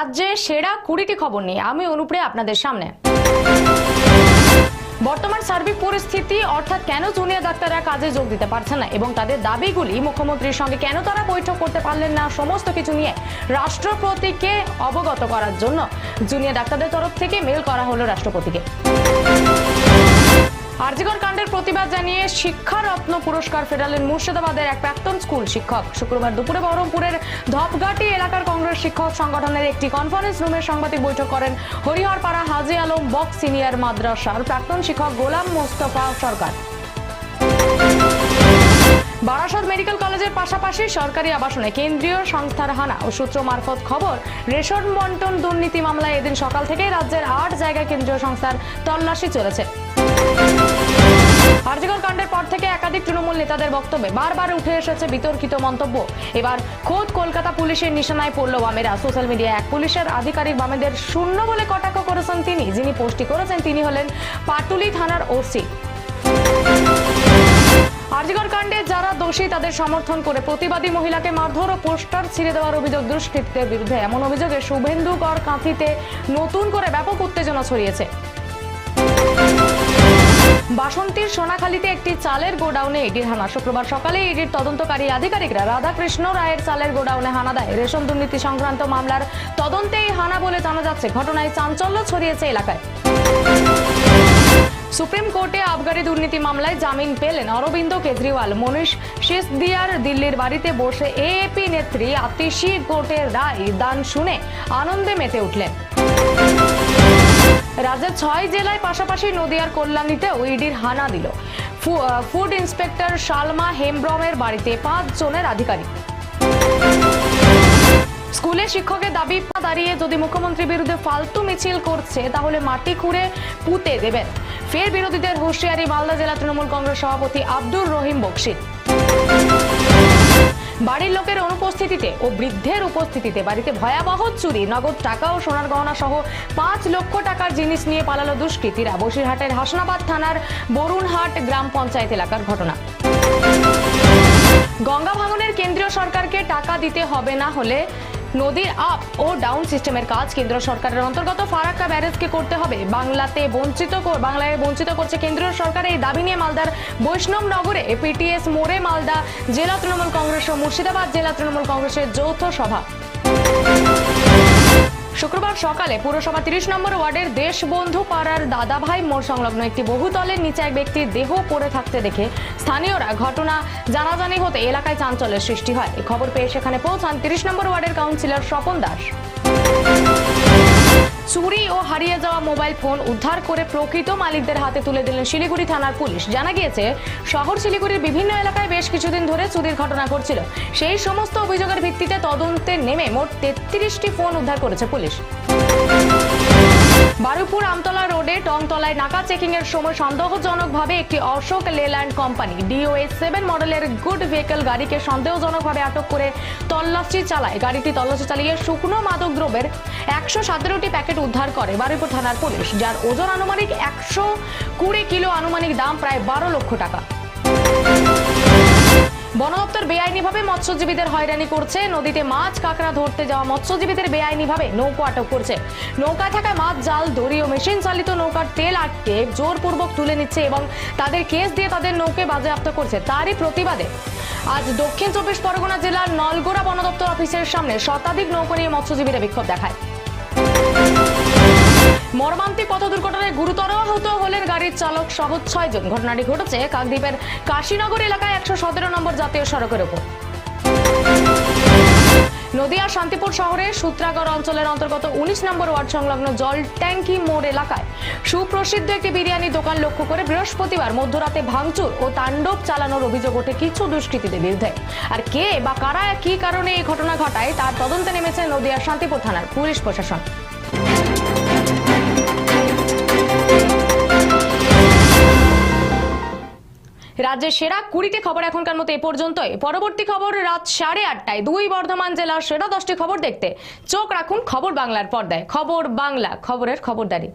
রাজ্যে সেরা কুড়িটি খবর নিয়ে। আমি অনুপ্রিয়া, আপনাদের সামনে। বর্তমান সার্বিক পরিস্থিতি, অর্থাৎ কেন জুনিয়র ডাক্তাররা কাজে যোগ দিতে পারছে না? এবং তাদের দাবিগুলি মুখ্যমন্ত্রীর সঙ্গে কেন তারা বৈঠক করতে পারলেন না? সমস্ত কিছু নিয়ে রাষ্ট্রপতিকে অবগত করার জন্য জুনিয়র ডাক্তারদের তরফ থেকে মেল করা হলো রাষ্ট্রপতিকে। আরজিকর কাণ্ডের প্রতিবাদ জানিয়ে শিক্ষারত্ন পুরস্কার ফেরালেন মুর্শিদাবাদের এক প্রাক্তন স্কুল শিক্ষক। শুক্রবার দুপুরে বহরমপুরের ধপঘাটি এলাকার কংগ্রেস শিক্ষক সংগঠনের একটি কনফারেন্স রুমে সাংবাদিক বৈঠক করেন হরিহরপাড়া হাজি আলম বক সিনিয়র মাদ্রাসার প্রাক্তন শিক্ষক গোলাম মোস্তফা সরকার। বারাসত মেডিকেল কলেজের পাশাপাশি সরকারি আবাসনে কেন্দ্রীয় সংস্থার হানা ও সূত্র মারফত খবর, রেশন বন্টন দুর্নীতি মামলায় এদিন সকাল থেকে রাজ্যের আট জায়গায় কেন্দ্রীয় সংস্থার তল্লাশি চলেছে। আরজিকর কাণ্ডের পর থেকে একাধিক তৃণমূল নেতাদের বক্তব্যে বারবার উঠে এসেছে বিতর্কিত মন্তব্য। এবার খোদ কলকাতা পুলিশের নিশানায় পড়ল বামেরা। সোশ্যাল মিডিয়ায় এক পুলিশের আধিকারিক বামেদের শূন্য বলে কটাক্ষ করেছেন তিনি। যিনি পোস্টটি করেছেন, তিনি হলেন পাটুলি থানার ওসি। আরজিকর কাণ্ডে যারা দোষী, তাদের সমর্থন করে প্রতিবাদী মহিলাকে মারধর ও পোস্টার ছিঁড়ে দেওয়ার অভিযোগ দুষ্কৃতীদের বিরুদ্ধে। এমন অভিযোগে শুভেন্দুগড় কাঁথিতে নতুন করে ব্যাপক উত্তেজনা ছড়িয়েছে। বাসন্তীর সোনাখালীতে একটি চালের গোডাউনে ইডির হানা। শুক্রবার সকালে ইডির তদন্তকারী আধিকারিকরা রাধাকৃষ্ণ রায়ের চালের গোডাউনে হানা দেয়। রেশন দুর্নীতি সংক্রান্ত মামলার তদন্তে এই হানা বলে জানা যাচ্ছে। ঘটনায় চাঞ্চল্য ছড়িয়েছে এলাকায়। সুপ্রিম কোর্টে আবগারি দুর্নীতি মামলায় জামিন পেলেন অরবিন্দ কেজরিওয়াল। মনীষ সিসদিয়ার দিল্লির বাড়িতে বসে এএপি নেত্রী আতিশি কোর্টের রায় দান শুনে আনন্দে মেতে উঠলেন। রাজ্যের ছয় জেলায় পাশাপাশি নদিয়ার কল্যাণীতেও ইডির হানা দিল। ফুড ইন্সপেক্টর শালমা হেমব্রমের বাড়িতে পাঁচ জনের আধিকারিক। স্কুলে শিক্ষকের দাবি, পা দাঁড়িয়ে যদি মুখ্যমন্ত্রীর বিরুদ্ধে ফালতু মিছিল করছে, তাহলে মাটি খুঁড়ে পুঁতে দেবেন। ফের বিরোধীদের হুঁশিয়ারি মালদা জেলা তৃণমূল কংগ্রেস সভাপতি আব্দুর রহিম বক্সি বাড়ির লোকের অনুপস্থিতিতে ও বৃদ্ধের উপস্থিতিতে বাড়িতে ভয়াবহ চুরি, নগদ টাকা ও সোনার গহনা সহ পাঁচ লক্ষ টাকার জিনিস নিয়ে পালালো দুষ্কৃতীরা। বসিরহাটের হাসনাবাদ থানার বরুণহাট গ্রাম পঞ্চায়েত এলাকার ঘটনা। গঙ্গা ভাঙনের কেন্দ্রীয় সরকারকে টাকা দিতে হবে না হলে নদীর আপ ও ডাউন সিস্টেমের কাজ কেন্দ্র সরকারের অন্তর্গত ফারাক্কা ব্যারেজকে করতে হবে। বাংলাতে বঞ্চিত বাংলায় বঞ্চিত করছে কেন্দ্রীয় সরকার। এই দাবি নিয়ে মালদার বৈষ্ণব নগরে পিটিএস মোড়ে মালদা জেলা তৃণমূল কংগ্রেস ও মুর্শিদাবাদ জেলা তৃণমূল কংগ্রেসের যৌথ সভা। শুক্রবার সকালে পুরসভা তিরিশ নম্বর ওয়ার্ডের দেশবন্ধু পাড়ার দাদাভাই মোড় সংলগ্ন একটি বহুতলের নিচে এক ব্যক্তির দেহ পড়ে থাকতে দেখে স্থানীয়রা ঘটনা জানাজানি হতে এলাকায় চাঞ্চল্যের সৃষ্টি হয়। খবর পেয়ে সেখানে পৌঁছান তিরিশ নম্বর ওয়ার্ডের কাউন্সিলর স্বপন দাস। চুরি ও হারিয়ে যাওয়া মোবাইল ফোন উদ্ধার করে প্রকৃত মালিকদের হাতে তুলে দিলেন শিলিগুড়ি থানার পুলিশ। জানা গিয়েছে, শহর শিলিগুড়ির বিভিন্ন এলাকায় বেশ কিছুদিন ধরে চুরির ঘটনা ঘটছিল। সেই সমস্ত অভিযোগের ভিত্তিতে তদন্তে নেমে মোট তেত্রিশটি ফোন উদ্ধার করেছে পুলিশ। বারুপুর আমতলা রোডে টংতলায় নাকা চেকিং এর সময় সন্দেহজনকভাবে একটি Ashok Leyland company DOS seven মডেলের গুড ভেহিকেল গাড়িকে সন্দেহজনকভাবে আটক করে তল্লাশি চালায়। গাড়িটি তল্লাশি চালিয়ে শুকনো মাদক দ্রব্যের একশো সতেরোটি প্যাকেট উদ্ধার করে বারুইপুর থানার পুলিশ, যার ওজন আনুমানিক একশো কুড়ি কিলো, আনুমানিক দাম প্রায় বারো লক্ষ টাকা। বন দপ্তর বেআইনিভাবে মৎস্যজীবীদের হয়রানি করছে। নদীতে মাছ কাঁকড়া ধরতে যাওয়া মৎস্যজীবীদের বেআইনিভাবে নৌকো আটক করছে। নৌকায় থাকা মাছ, জাল, দড়ি ও মেশিন চালিত নৌকার তেল আটকে জোরপূর্বক তুলে নিচ্ছে এবং তাদের কেস দিয়ে তাদের নৌকে বাজেয়াপ্ত করছে। তারই প্রতিবাদে আজ দক্ষিণ চব্বিশ পরগনা জেলার নলগোড়া বন দপ্তর অফিসের সামনে শতাধিক নৌকো নিয়ে মৎস্যজীবীরা বিক্ষোভ দেখায়। মর্মান্তিক পথ দুর্ঘটনায় গুরুতর আহত হলেন গাড়ির চালক সহ ছয়জন। ঘটনাটি ঘটেছে কাকদ্বীপের কাশীনগর এলাকায় একশো সতেরো নম্বর জাতীয় সড়কের ওপর। নদিয়া শান্তিপুর শহরে সূত্রাগড় অঞ্চলের অন্তর্গত উনিশ নম্বর ওয়ার্ড সংলগ্ন জল ট্যাঙ্কি মোড় এলাকায় সুপ্রসিদ্ধ একটি বিরিয়ানি দোকান লক্ষ্য করে বৃহস্পতিবার মধ্যরাতে ভাঙচুর ও তাণ্ডব চালানোর অভিযোগ ওঠে কিছু দুষ্কৃতীদের বিরুদ্ধে। আর কে বা কারা, কি কারণে এই ঘটনা ঘটায় তার তদন্তে নেমেছে নদিয়া শান্তিপুর থানার পুলিশ প্রশাসন। রাজ্যের সেরা কুড়িটি খবর এখনকার মতো এ পর্যন্তই। পরবর্তী খবর রাত সাড়ে আটটায়। দুই বর্ধমান জেলার সেরা দশটি খবর দেখতে। চোখ রাখুন খবর বাংলার পর্দায়। খবর বাংলা, খবরের খবরদারি।